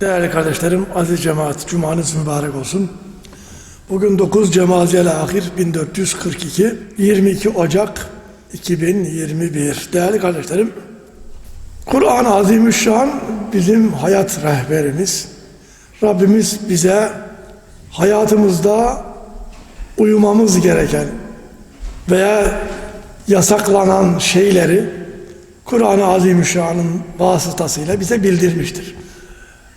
Değerli kardeşlerim, aziz cemaat, cumanız mübarek olsun. Bugün 9 Cemaziyel Ahir 1442, 22 Ocak 2021. Değerli kardeşlerim, Kur'an-ı Azimüşşan bizim hayat rehberimiz. Rabbimiz bize hayatımızda uyumamız gereken veya yasaklanan şeyleri Kur'an-ı Azimüşşan'ın vasıtasıyla bize bildirmiştir.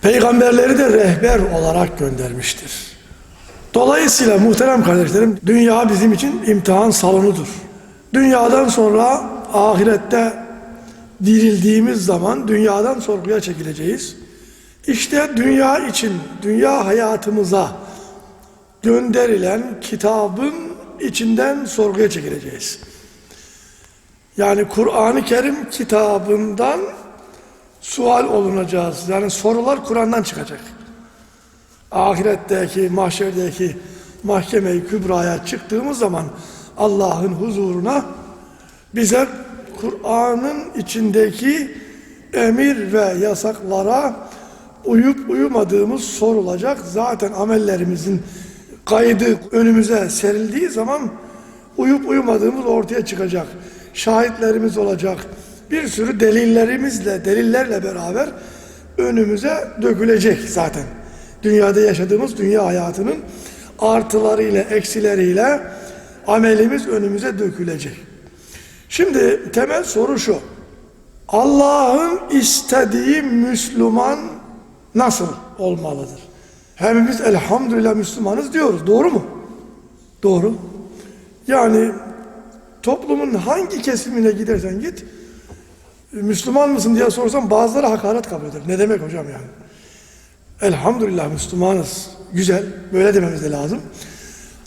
Peygamberleri de rehber olarak göndermiştir. Dolayısıyla muhterem kardeşlerim, dünya bizim için imtihan salonudur. Dünyadan sonra ahirette dirildiğimiz zaman dünyadan sorguya çekileceğiz. İşte dünya için, dünya hayatımıza gönderilen kitabın içinden sorguya çekileceğiz. Yani Kur'an-ı Kerim kitabından sual olunacağız. Yani sorular Kur'an'dan çıkacak. Ahiretteki, mahşerdeki mahkeme-i kübraya çıktığımız zaman Allah'ın huzuruna bize Kur'an'ın içindeki emir ve yasaklara uyup uyumadığımız sorulacak. Zaten amellerimizin kaydı önümüze serildiği zaman uyup uyumadığımız ortaya çıkacak. Şahitlerimiz olacak. Bir sürü delillerimizle, delillerle beraber önümüze dökülecek zaten. Dünyada yaşadığımız dünya hayatının artılarıyla, eksileriyle amelimiz önümüze dökülecek. Şimdi temel soru şu. Allah'ın istediği Müslüman nasıl olmalıdır? Hepimiz elhamdülillah Müslümanız diyoruz. Doğru mu? Doğru. Yani toplumun hangi kesimine gidersen git Müslüman mısın diye sorsan bazıları hakaret kabul eder. Ne demek hocam yani? Elhamdülillah Müslümanız. Güzel. Böyle dememiz de lazım.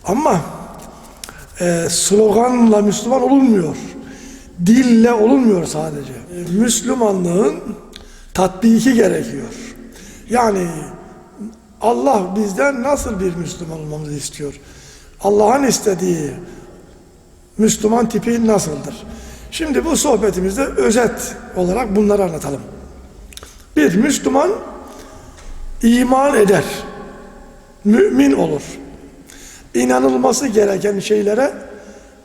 Ama e, sloganla Müslüman olunmuyor. Dille olunmuyor sadece. E, Müslümanlığın tatbiki gerekiyor. Yani Allah bizden nasıl bir Müslüman olmamızı istiyor? Allah'ın istediği Müslüman tipi nasıldır? Şimdi bu sohbetimizde özet olarak bunları anlatalım. Bir, Müslüman iman eder. Mümin olur. İnanılması gereken şeylere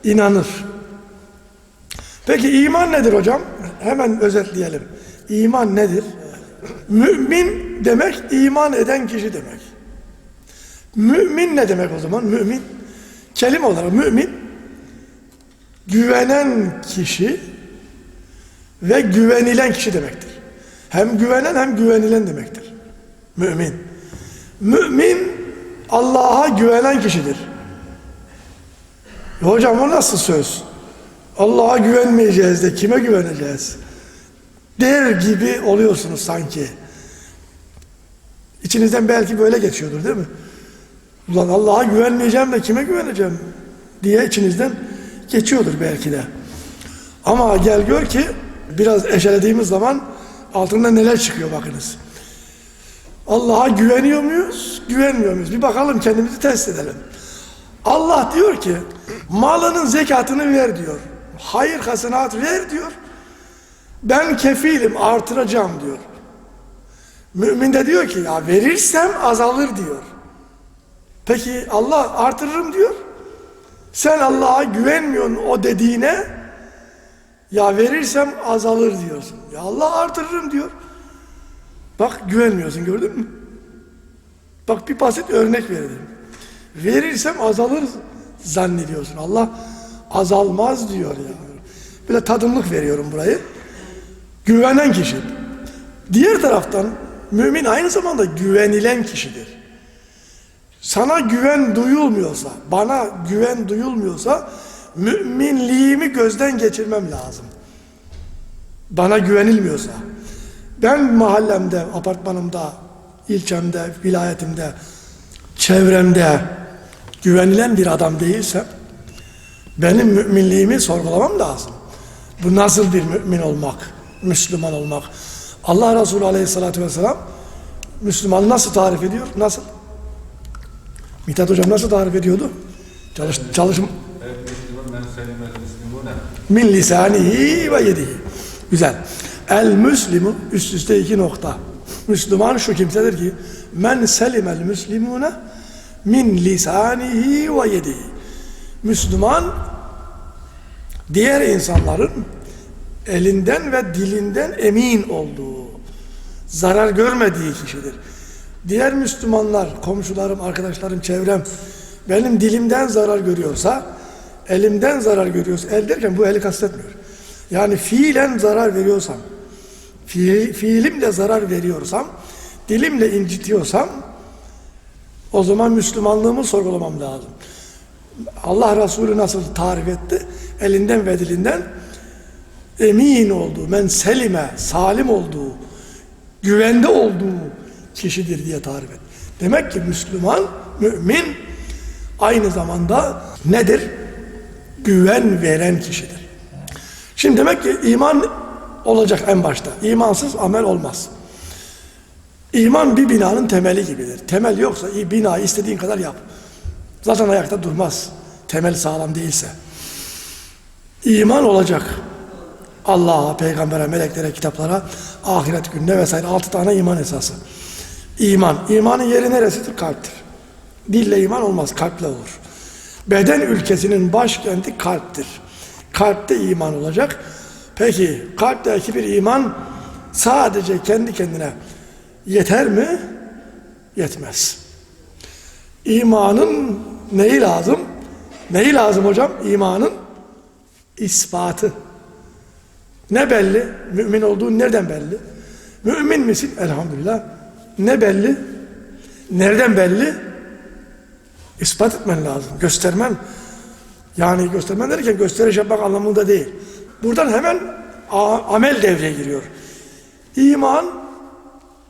inanır. Peki iman nedir hocam? Hemen özetleyelim. İman nedir? Mümin demek iman eden kişi demek. Mümin ne demek o zaman? Mümin. Kelime olarak mümin güvenen kişi ve güvenilen kişi demektir. Hem güvenen hem güvenilen demektir. Mümin. Mümin Allah'a güvenen kişidir. E hocam o nasıl söz? Allah'a güvenmeyeceğiz de kime güveneceğiz? Der gibi oluyorsunuz sanki. İçinizden belki böyle geçiyordur değil mi? Ulan Allah'a güvenmeyeceğim de kime güveneceğim diye içinizden geçiyordur belki de. Ama gel gör ki biraz eşelediğimiz zaman altında neler çıkıyor bakınız. Allah'a güveniyor muyuz? Güvenmiyor muyuz? Bir bakalım kendimizi test edelim. Allah diyor ki malının zekatını ver diyor. Hayır hasenat ver diyor. Ben kefilim artıracağım diyor. Mümin de diyor ki ya verirsem azalır diyor. Peki Allah artırırım diyor. Sen Allah'a güvenmiyorsun o dediğine ya verirsem azalır diyorsun. Ya Allah artırırım diyor. Bak güvenmiyorsun gördün mü? Bak bir basit örnek verelim. Verirsem azalır zannediyorsun. Allah azalmaz diyor ya. Böyle tadımlık veriyorum burayı. Güvenen kişi. Diğer taraftan mümin aynı zamanda güvenilen kişidir. Sana güven duyulmuyorsa, bana güven duyulmuyorsa müminliğimi gözden geçirmem lazım. Bana güvenilmiyorsa. Ben mahallemde, apartmanımda, ilçemde, vilayetimde, çevremde güvenilen bir adam değilsem benim müminliğimi sorgulamam lazım. Bu nasıl bir mümin olmak, Müslüman olmak? Allah Resulü Aleyhisselatü Vesselam Müslümanı nasıl tarif ediyor? Nasıl? Mithat Hocam nasıl tarif ediyordu? Çalış, çalışım. Min lisanihi ve yedihi. Güzel. El müslimu üst üste iki nokta. Müslüman şu kimsedir ki men selimel müslimune min lisanihi ve yedihi. Müslüman diğer insanların elinden ve dilinden emin olduğu, zarar görmediği kişidir. Diğer Müslümanlar, komşularım, arkadaşlarım, çevrem benim dilimden zarar görüyorsa, elimden zarar görüyorsa, el derken bu eli kastetmiyor. Yani fiilen zarar veriyorsam, fiil, fiilimle zarar veriyorsam, dilimle incitiyorsam, o zaman Müslümanlığımı sorgulamam lazım. Allah Resulü nasıl tarif etti? Elinden ve dilinden emin olduğu, men selime, salim olduğu, güvende olduğu kişidir diye tarif etti. Demek ki Müslüman, mümin aynı zamanda nedir? Güven veren kişidir. Şimdi demek ki iman olacak en başta. İmansız amel olmaz. İman bir binanın temeli gibidir. Temel yoksa binayı istediğin kadar yap. Zaten ayakta durmaz. Temel sağlam değilse. İman olacak. Allah'a, peygambere, meleklere, kitaplara, ahiret gününe vesaire altı tane iman esası. İman. İmanın yeri neresidir? Kalptir. Dille iman olmaz, kalple olur. Beden ülkesinin başkenti kalptir. Kalpte iman olacak. Peki kalpteki bir iman sadece kendi kendine yeter mi? Yetmez. İmanın neyi lazım? Neyi lazım hocam? İmanın ispatı. Ne belli? Mümin olduğun nereden belli? Mümin misin? Elhamdülillah. Ne belli? Nereden belli? İspat etmen lazım. Göstermen. Yani göstermen derken gösteriş yapmak anlamında değil. Buradan hemen amel devreye giriyor. İman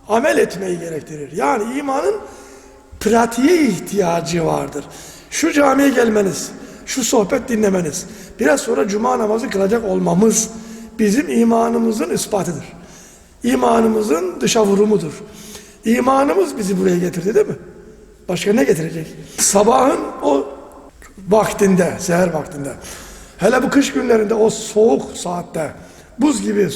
amel etmeyi gerektirir. Yani imanın pratiğe ihtiyacı vardır. Şu camiye gelmeniz, şu sohbet dinlemeniz, biraz sonra cuma namazı kılacak olmamız bizim imanımızın ispatıdır. İmanımızın dışa vurumudur. İmanımız bizi buraya getirdi değil mi? Başka ne getirecek? Sabahın o vaktinde, seher vaktinde, hele bu kış günlerinde o soğuk saatte, buz gibi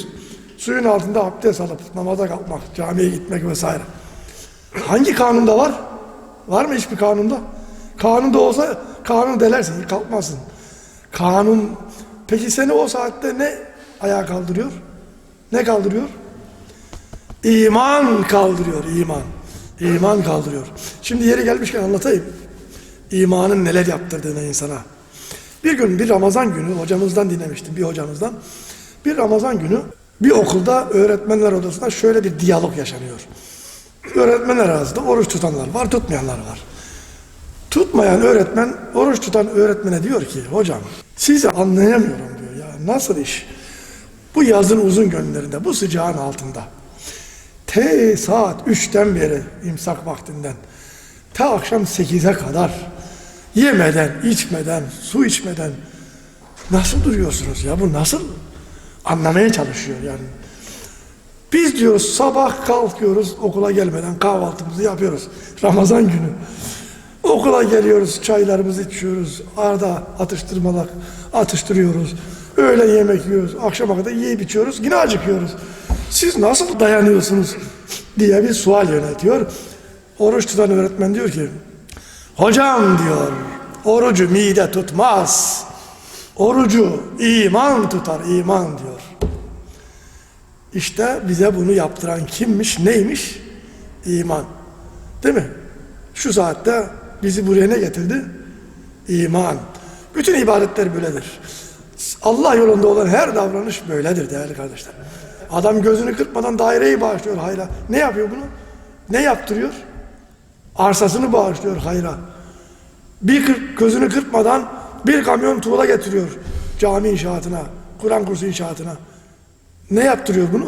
suyun altında abdest alıp namaza kalkmak, camiye gitmek vesaire. Hangi kanunda var? Var mı hiçbir kanunda? Kanunda olsa kanunu delersin, kalkmazsın. Kanun, peki seni o saatte ne ayağa kaldırıyor? Ne kaldırıyor? İman kaldırıyor, iman. İman kaldırıyor. Şimdi yeri gelmişken anlatayım. İmanın neler yaptırdığını insana. Bir gün bir Ramazan günü hocamızdan dinlemiştim, bir hocamızdan. Bir Ramazan günü bir okulda öğretmenler odasında şöyle bir diyalog yaşanıyor. Öğretmenler arasında oruç tutanlar var, tutmayanlar var. Tutmayan öğretmen, oruç tutan öğretmene diyor ki, hocam sizi anlayamıyorum diyor ya nasıl iş? Bu yazın uzun günlerinde, bu sıcağın altında. T saat 3'ten beri imsak vaktinden ta akşam 8'e kadar yemeden, içmeden, su içmeden nasıl duruyorsunuz ya? Bu nasıl? Anlamaya çalışıyor yani. Biz diyoruz sabah kalkıyoruz okula gelmeden kahvaltımızı yapıyoruz. Ramazan günü. Okula geliyoruz, çaylarımızı içiyoruz. Arada atıştırmalar atıştırıyoruz. Öğle yemek yiyoruz. Akşama kadar yiyip içiyoruz. Yine acıkıyoruz. Siz nasıl dayanıyorsunuz diye bir sual yönetiyor. Oruç tutan öğretmen diyor ki hocam diyor orucu mide tutmaz. Orucu iman tutar iman diyor. İşte bize bunu yaptıran kimmiş neymiş? İman. Değil mi? Şu saatte bizi buraya ne getirdi? İman. Bütün ibadetler böyledir. Allah yolunda olan her davranış böyledir değerli kardeşler. Adam gözünü kırpmadan daireyi bağışlıyor hayra. Ne yapıyor bunu? Ne yaptırıyor? Arsasını bağışlıyor hayra. Bir kır, gözünü kırpmadan bir kamyon tuğla getiriyor cami inşaatına, Kur'an kursu inşaatına. Ne yaptırıyor bunu?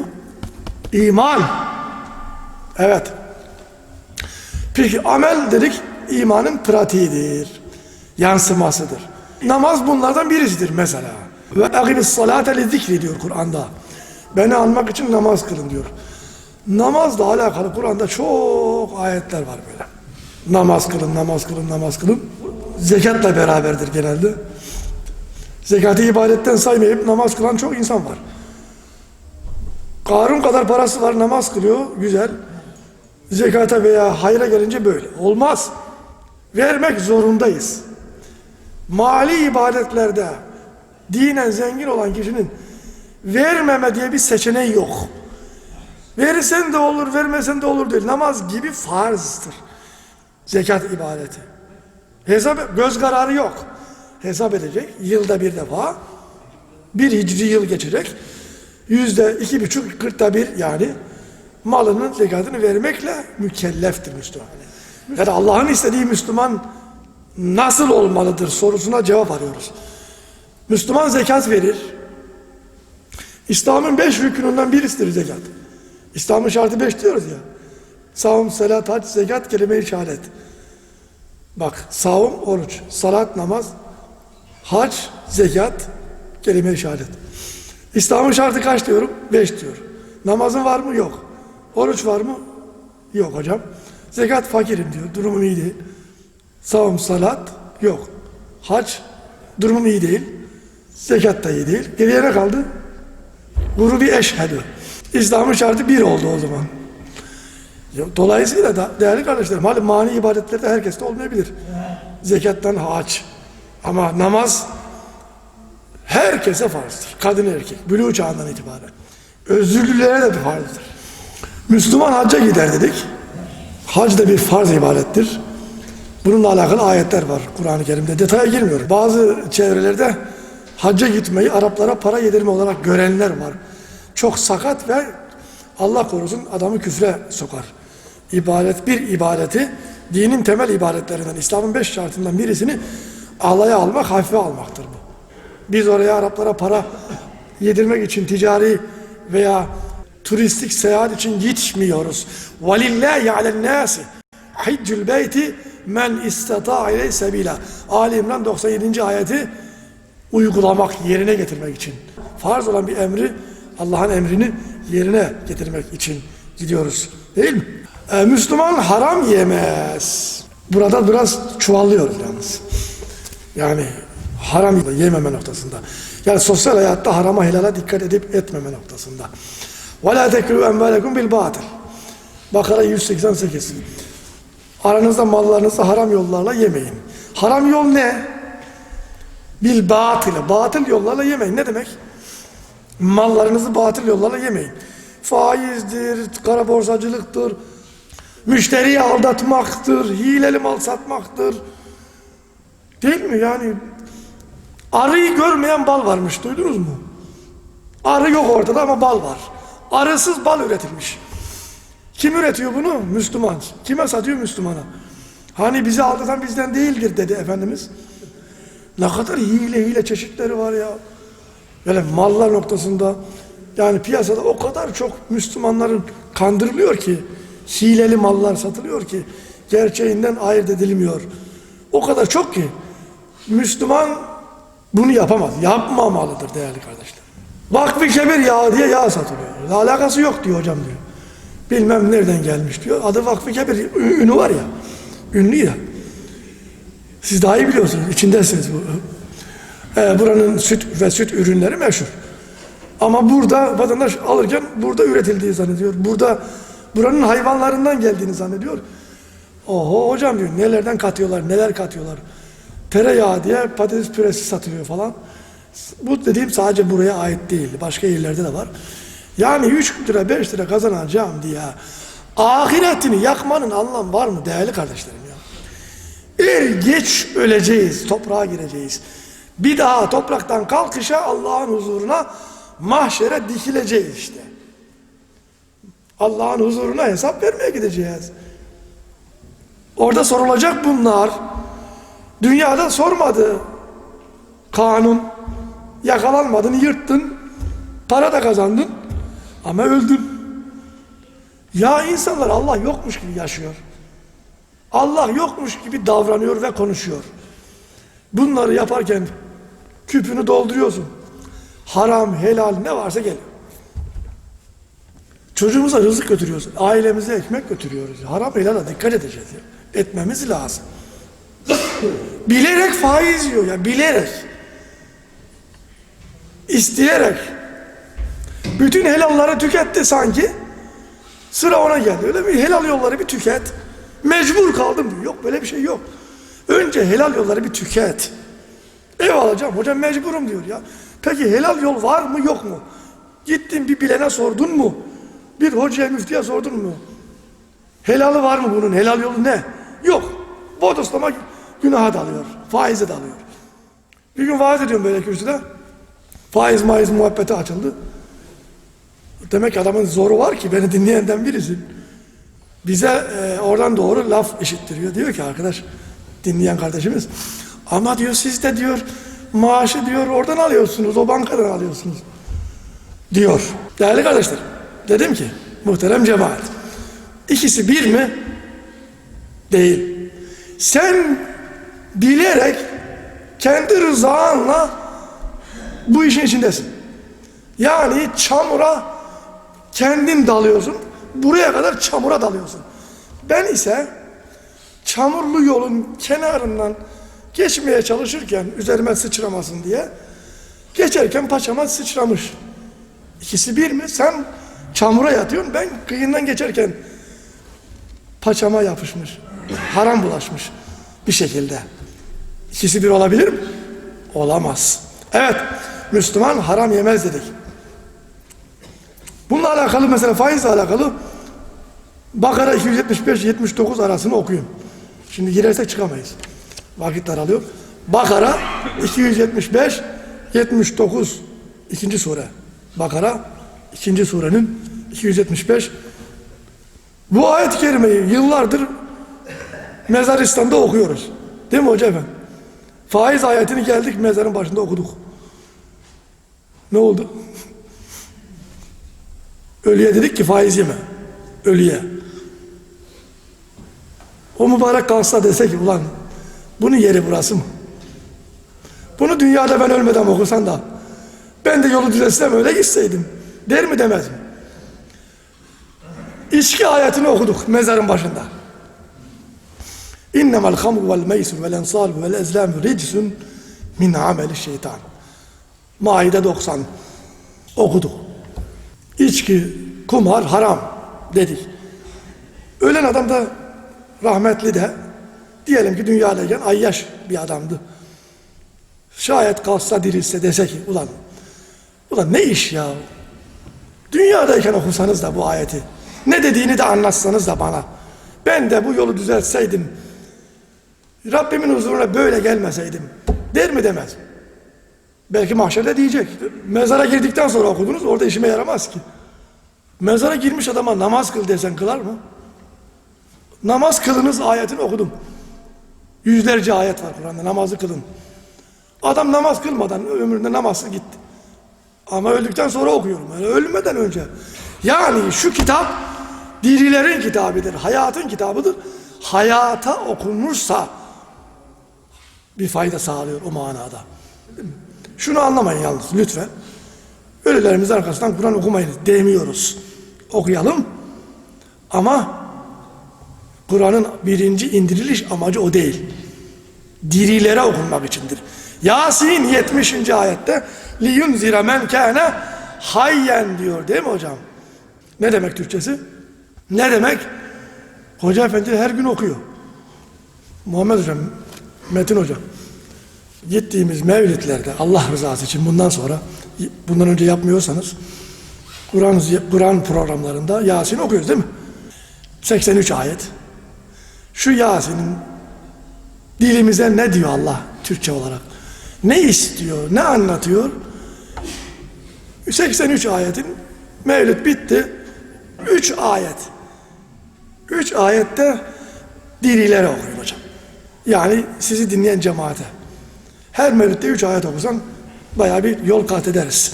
İman. Evet. Peki amel dedik imanın pratiğidir. Yansımasıdır. Namaz bunlardan birisidir mesela. Ve akimis salate li zikri diyor Kur'an'da. Beni anmak için namaz kılın diyor. Namazla alakalı Kur'an'da çok ayetler var böyle. Namaz kılın, namaz kılın, namaz kılın. Zekatla beraberdir genelde. Zekatı ibadetten saymayıp namaz kılan çok insan var. Karun kadar parası var, namaz kılıyor, güzel. Zekata veya hayra gelince böyle. Olmaz. Vermek zorundayız. Mali ibadetlerde dinen zengin olan kişinin vermeme diye bir seçeneği yok. Verirsen de olur, vermesen de olur değil. Namaz gibi farzdır. Zekat ibadeti. Hesap, göz kararı yok. Hesap edecek. Yılda bir defa. Bir hicri yıl geçecek. Yüzde iki buçuk, kırkta bir yani malının zekatını vermekle mükelleftir Müslüman. Yani Allah'ın istediği Müslüman nasıl olmalıdır sorusuna cevap arıyoruz. Müslüman zekat verir. İslam'ın beş rükününden birisidir zekat. İslam'ın şartı beş diyoruz ya. Savun, salat, hac, zekat, kelime-i şehadet. Bak savun, oruç, salat, namaz, hac, zekat, kelime-i şehadet. İslam'ın şartı kaç diyorum? Beş diyor. Namazın var mı? Yok. Oruç var mı? Yok hocam. Zekat fakirim diyor. Durumum iyi değil. Savun, salat yok. Hac durumum iyi değil. Zekat da iyi değil. Geriye ne kaldı? Grubi eşhedü. İslam'ın şartı bir oldu o zaman. Dolayısıyla da değerli kardeşlerim, hali mani ibadetlerde herkeste olmayabilir. Zekattan haç. Ama namaz herkese farzdır. Kadın erkek, bülü çağından itibaren. Özürlülere de bir farzdır. Müslüman hacca gider dedik. Hac da bir farz ibadettir. Bununla alakalı ayetler var Kur'an-ı Kerim'de. Detaya girmiyorum. Bazı çevrelerde hacca gitmeyi Araplara para yedirme olarak görenler var. Çok sakat ve Allah korusun adamı küfre sokar. İbadet bir ibadeti dinin temel ibadetlerinden, İslam'ın beş şartından birisini alaya almak, hafife almaktır bu. Biz oraya Araplara para yedirmek için ticari veya turistik seyahat için gitmiyoruz. وَلِلَّهِ عَلَى النَّاسِ حِجُّ الْبَيْتِ men istata ile sebila. Ali İmran 97. ayeti uygulamak, yerine getirmek için. Farz olan bir emri Allah'ın emrini yerine getirmek için gidiyoruz. Değil mi? Ee, Müslüman haram yemez. Burada biraz çuvallıyoruz yalnız. Yani haram yememe noktasında. Yani sosyal hayatta harama helala dikkat edip etmeme noktasında. وَلَا تَكْلُوا اَنْوَالَكُمْ بِالْبَاطِلِ Bakara 188. Aranızda mallarınızı haram yollarla yemeyin. Haram yol ne? Bil batıl. Batıl yollarla yemeyin. Ne demek? Mallarınızı batıl yollarla yemeyin. Faizdir, kara borsacılıktır, müşteriyi aldatmaktır, hileli mal satmaktır. Değil mi? Yani arıyı görmeyen bal varmış. Duydunuz mu? Arı yok ortada ama bal var. Arısız bal üretilmiş. Kim üretiyor bunu? Müslüman. Kime satıyor? Müslümana. Hani bizi aldatan bizden değildir dedi Efendimiz. Ne kadar hile hile çeşitleri var ya. Böyle mallar noktasında yani piyasada o kadar çok Müslümanların kandırılıyor ki hileli mallar satılıyor ki gerçeğinden ayırt edilmiyor. O kadar çok ki Müslüman bunu yapamaz. Yapmamalıdır değerli kardeşler. Vakfı kebir yağı diye yağ satılıyor. Alakası yok diyor hocam diyor. Bilmem nereden gelmiş diyor. Adı Vakfı Kebir. Ünü var ya. Ünlü ya. Siz daha iyi biliyorsunuz. İçindesiniz bu. Ee, buranın süt ve süt ürünleri meşhur. Ama burada vatandaş alırken burada üretildiği zannediyor. Burada buranın hayvanlarından geldiğini zannediyor. Oho hocam diyor nelerden katıyorlar neler katıyorlar. Tereyağı diye patates püresi satılıyor falan. Bu dediğim sadece buraya ait değil. Başka yerlerde de var. Yani 3 lira 5 lira kazanacağım diye ahiretini yakmanın anlamı var mı değerli kardeşlerim? Er geç öleceğiz, toprağa gireceğiz. Bir daha topraktan kalkışa Allah'ın huzuruna mahşere dikileceğiz işte. Allah'ın huzuruna hesap vermeye gideceğiz. Orada sorulacak bunlar. Dünyada sormadı. Kanun. Yakalanmadın, yırttın. Para da kazandın. Ama öldün. Ya insanlar Allah yokmuş gibi yaşıyor. Allah yokmuş gibi davranıyor ve konuşuyor. Bunları yaparken küpünü dolduruyorsun. Haram, helal ne varsa geliyor. Çocuğumuza rızık götürüyorsun. Ailemize ekmek götürüyoruz. Haram helala dikkat edeceğiz. Ya. Etmemiz lazım. bilerek faiz yiyor ya bilerek. İsteyerek. Bütün helalları tüketti sanki. Sıra ona geldi. Öyle bir helal yolları bir tüket. Mecbur kaldım diyor. Yok böyle bir şey yok. Önce helal yolları bir tüket. Ev alacağım. Hocam mecburum diyor ya. Peki helal yol var mı yok mu? Gittin bir bilene sordun mu? Bir hocaya müftiye sordun mu? Helalı var mı bunun? Helal yolu ne? Yok. Bodoslama günaha dalıyor. Faize dalıyor. Bir gün vaaz ediyorum böyle kürsüde. Faiz maiz muhabbeti açıldı. Demek adamın zoru var ki beni dinleyenden birisi. Bize e, oradan doğru laf işittiriyor. Diyor ki arkadaş dinleyen kardeşimiz ama diyor siz de diyor maaşı diyor oradan alıyorsunuz o bankadan alıyorsunuz diyor. Değerli kardeşlerim dedim ki muhterem cemaat ikisi bir mi? Değil. Sen bilerek kendi rızanla bu işin içindesin. Yani çamura kendin dalıyorsun. Buraya kadar çamura dalıyorsun. Ben ise çamurlu yolun kenarından geçmeye çalışırken üzerime sıçramasın diye geçerken paçama sıçramış. İkisi bir mi? Sen çamura yatıyorsun. Ben kıyından geçerken paçama yapışmış. Haram bulaşmış bir şekilde. İkisi bir olabilir mi? Olamaz. Evet, Müslüman haram yemez dedik. Bununla alakalı mesela faizle alakalı Bakara 275-79 arasını okuyun. Şimdi girersek çıkamayız. Vakit daralıyor. Bakara 275-79 ikinci sure. Bakara ikinci surenin 275 bu ayet-i kerimeyi yıllardır mezaristan'da okuyoruz. Değil mi hoca efendi? Faiz ayetini geldik mezarın başında okuduk. Ne oldu? Ölüye dedik ki faiz yeme. Ölüye. O mübarek kalsa dese ki ulan bunun yeri burası mı? Bunu dünyada ben ölmeden okusan da ben de yolu düzelsem öyle gitseydim. Der mi demez mi? İçki ayetini okuduk mezarın başında. İnnemel hamru vel meysur vel ensal vel ezlam ricsun min ameli şeytan. Maide 90 okuduk. İçki, kumar haram dedik. Ölen adam da rahmetli de diyelim ki dünyadayken ayyaş bir adamdı. Şayet kalsa dirilse dese ki ulan ulan ne iş ya dünyadayken okusanız da bu ayeti ne dediğini de anlatsanız da bana ben de bu yolu düzeltseydim Rabbimin huzuruna böyle gelmeseydim der mi demez mi? Belki mahşerde diyecek. Mezara girdikten sonra okudunuz orada işime yaramaz ki. Mezara girmiş adama namaz kıl desen kılar mı? Namaz kılınız ayetini okudum. Yüzlerce ayet var Kur'an'da namazı kılın. Adam namaz kılmadan ömründe namazı gitti. Ama öldükten sonra okuyorum. Yani ölmeden önce. Yani şu kitap dirilerin kitabıdır. Hayatın kitabıdır. Hayata okunmuşsa bir fayda sağlıyor o manada. Şunu anlamayın yalnız lütfen. Ölülerimizin arkasından Kur'an okumayın demiyoruz. Okuyalım. Ama Kur'an'ın birinci indiriliş amacı o değil. Dirilere okunmak içindir. Yasin 70. ayette liyunzira men kâne hayyen diyor değil mi hocam? Ne demek Türkçesi? Ne demek? Hoca efendi her gün okuyor. Muhammed hocam, Metin hocam. Gittiğimiz mevlitlerde Allah rızası için bundan sonra bundan önce yapmıyorsanız Kur'an Kur'an programlarında Yasin okuyoruz değil mi? 83 ayet. Şu Yasin'in dilimize ne diyor Allah Türkçe olarak? Ne istiyor? Ne anlatıyor? 83 ayetin mevlüt bitti. 3 ayet. 3 ayette dirilere okuyun hocam. Yani sizi dinleyen cemaate. Her mevlütte 3 ayet okusan bayağı bir yol kat ederiz.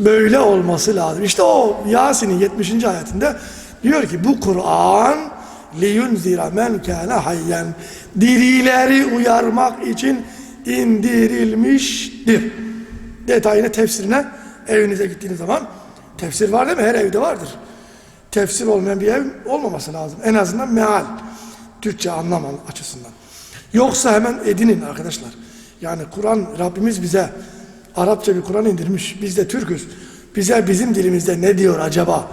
Böyle olması lazım. İşte o Yasin'in 70. ayetinde diyor ki bu Kur'an liyunzira men kana hayyen dirileri uyarmak için indirilmiştir. Detayını tefsirine evinize gittiğiniz zaman tefsir var değil mi? Her evde vardır. Tefsir olmayan bir ev olmaması lazım. En azından meal. Türkçe anlaman açısından. Yoksa hemen edinin arkadaşlar. Yani Kur'an Rabbimiz bize Arapça bir Kur'an indirmiş. Biz de Türk'üz. Bize bizim dilimizde ne diyor acaba?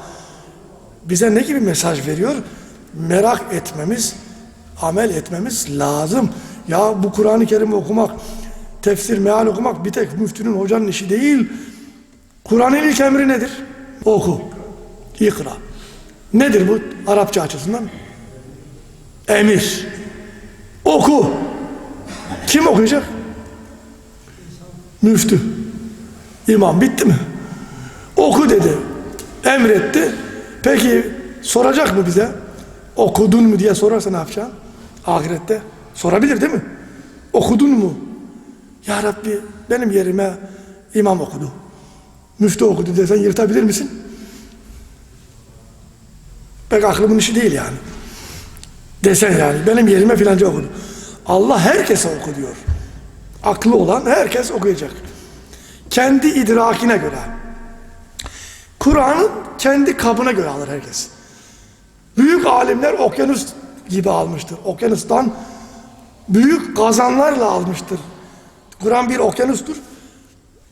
bize ne gibi mesaj veriyor? Merak etmemiz, amel etmemiz lazım. Ya bu Kur'an-ı Kerim okumak, tefsir, meal okumak bir tek müftünün, hocanın işi değil. Kur'an'ın ilk emri nedir? Oku. İkra. Nedir bu Arapça açısından? Emir. Oku. Kim okuyacak? Müftü. İmam bitti mi? Oku dedi. Emretti. Peki soracak mı bize? Okudun mu diye sorarsa ne yapacaksın? Ahirette. Sorabilir değil mi? Okudun mu? Ya Rabbi benim yerime imam okudu. Müftü okudu desen yırtabilir misin? Pek aklımın işi değil yani. Desen yani benim yerime filanca okudu. Allah herkese oku diyor. Aklı olan herkes okuyacak. Kendi idrakine göre. Kur'an'ın kendi kabına göre alır herkes. Büyük alimler okyanus gibi almıştır. Okyanustan büyük kazanlarla almıştır. Kur'an bir okyanustur.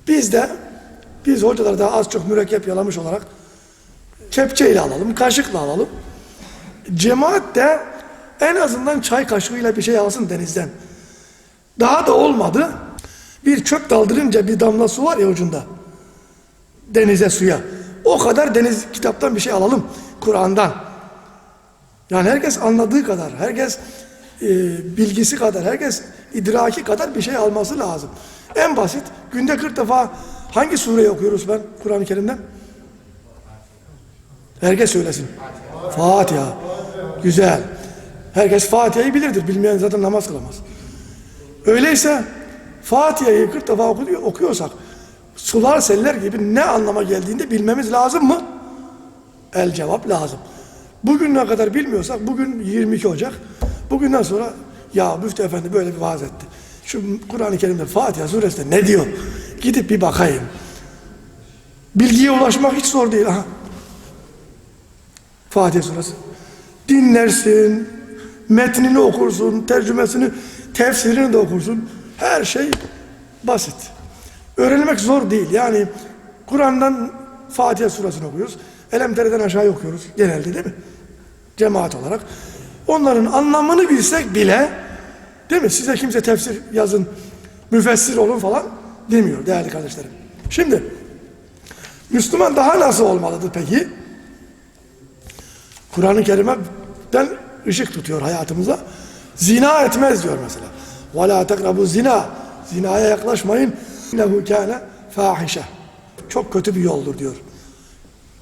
Biz de biz hocalar da az çok mürekkep yalamış olarak kepçeyle alalım, kaşıkla alalım. Cemaat de en azından çay kaşığıyla bir şey alsın denizden. Daha da olmadı. Bir çöp daldırınca bir damla su var ya ucunda. Denize suya. O kadar deniz kitaptan bir şey alalım. Kur'an'dan. Yani herkes anladığı kadar, herkes e, bilgisi kadar, herkes idraki kadar bir şey alması lazım. En basit, günde 40 defa hangi sureyi okuyoruz ben Kur'an-ı Kerim'den? Herkes söylesin. Fatiha. Güzel. Herkes Fatiha'yı bilirdir. Bilmeyen zaten namaz kılamaz. Öyleyse Fatiha'yı 40 defa okuyor, okuyorsak sular seller gibi ne anlama geldiğini bilmemiz lazım mı? El cevap lazım. Bugüne kadar bilmiyorsak bugün 22 Ocak. Bugünden sonra ya Müftü Efendi böyle bir vaaz etti. Şu Kur'an-ı Kerim'de Fatiha suresinde ne diyor? Gidip bir bakayım. Bilgiye ulaşmak hiç zor değil. Aha. Fatiha suresi. Dinlersin, metnini okursun, tercümesini, tefsirini de okursun. Her şey basit. Öğrenmek zor değil. Yani Kur'an'dan Fatiha suresini okuyoruz. Elemtere'den aşağı okuyoruz genelde değil mi? Cemaat olarak. Onların anlamını bilsek bile değil mi? Size kimse tefsir yazın, müfessir olun falan demiyor değerli kardeşlerim. Şimdi Müslüman daha nasıl olmalıdır peki? Kur'an-ı Kerim'den ışık tutuyor hayatımıza. Zina etmez diyor mesela. Ve la tekrabu zina. Zinaya yaklaşmayın. İnnehu kâne fâhişe. Çok kötü bir yoldur diyor.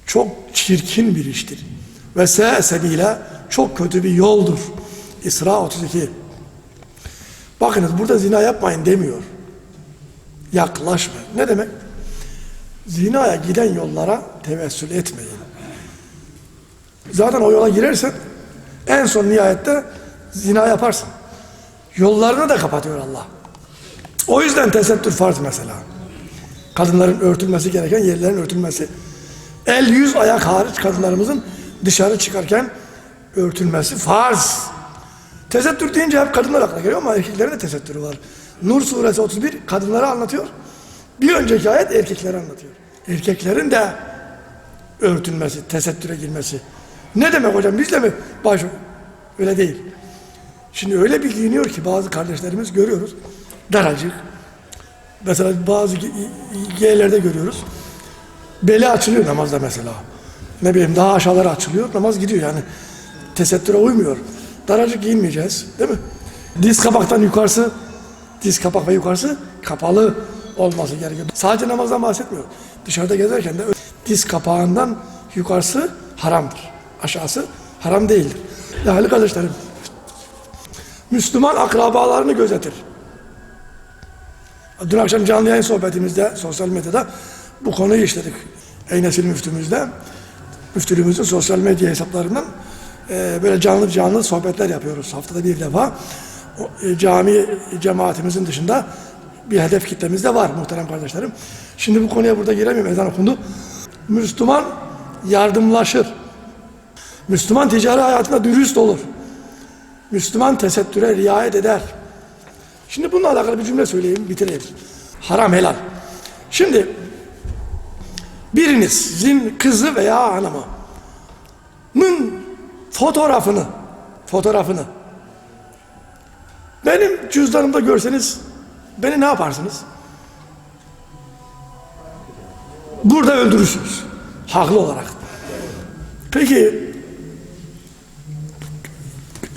Çok çirkin bir iştir. Ve sebebiyle çok kötü bir yoldur. İsra 32. Bakınız burada zina yapmayın demiyor. Yaklaşma. Ne demek? Zinaya giden yollara tevessül etmeyin. Zaten o yola girersen en son nihayette zina yaparsın. Yollarını da kapatıyor Allah. O yüzden tesettür farz mesela. Kadınların örtülmesi gereken yerlerin örtülmesi. El yüz ayak hariç kadınlarımızın dışarı çıkarken örtülmesi farz. Tesettür deyince hep kadınlar aklına geliyor ama erkeklerin de tesettürü var. Nur suresi 31 kadınları anlatıyor. Bir önceki ayet erkekleri anlatıyor. Erkeklerin de örtülmesi, tesettüre girmesi. Ne demek hocam bizle mi baş öyle değil. Şimdi öyle bir giyiniyor ki bazı kardeşlerimiz görüyoruz. Daracık. Mesela bazı yerlerde görüyoruz. Beli açılıyor namazda mesela. Ne bileyim daha aşağıları açılıyor. Namaz gidiyor yani. Tesettüre uymuyor. Daracık giyinmeyeceğiz. Değil mi? Diz kapaktan yukarısı diz kapak ve yukarısı kapalı olması gerekiyor. Sadece namazdan bahsetmiyor. Dışarıda gezerken de diz kapağından yukarısı haramdır. Aşağısı haram değildir. Değerli kardeşlerim, Müslüman akrabalarını gözetir. Dün akşam canlı yayın sohbetimizde, sosyal medyada bu konuyu işledik. Ey Nesil müftümüzde, müftülüğümüzün sosyal medya hesaplarından e, böyle canlı canlı sohbetler yapıyoruz. Haftada bir defa. O, e, cami cemaatimizin dışında bir hedef kitlemiz de var muhterem kardeşlerim. Şimdi bu konuya burada giremiyorum. Ezan okundu. Müslüman yardımlaşır. Müslüman ticari hayatında dürüst olur. Müslüman tesettüre riayet eder. Şimdi bununla alakalı bir cümle söyleyeyim, bitireyim. Haram helal. Şimdi birinizin kızı veya hanımı fotoğrafını fotoğrafını benim cüzdanımda görseniz beni ne yaparsınız? Burada öldürürsünüz. Haklı olarak. Peki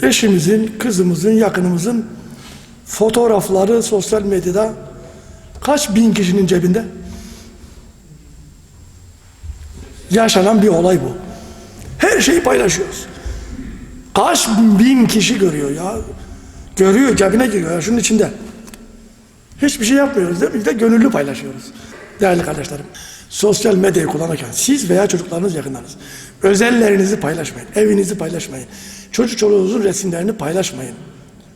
eşimizin, kızımızın, yakınımızın fotoğrafları sosyal medyada kaç bin kişinin cebinde? Yaşanan bir olay bu. Her şeyi paylaşıyoruz. Kaç bin kişi görüyor ya. Görüyor, cebine giriyor ya şunun içinde. Hiçbir şey yapmıyoruz değil mi? Bir de gönüllü paylaşıyoruz. Değerli kardeşlerim, sosyal medyayı kullanırken siz veya çocuklarınız yakınlarınız özellerinizi paylaşmayın, evinizi paylaşmayın. Çocuk çoluğunuzun resimlerini paylaşmayın.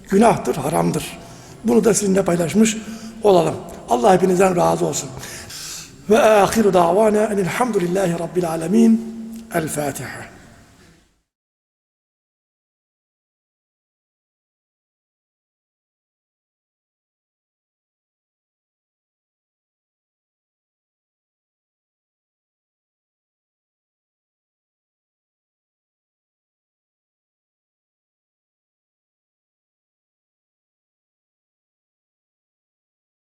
Günahtır, haramdır. Bunu da sizinle paylaşmış olalım. Allah hepinizden razı olsun. Ve ahiru davana enilhamdülillahi rabbil alemin. El Fatiha.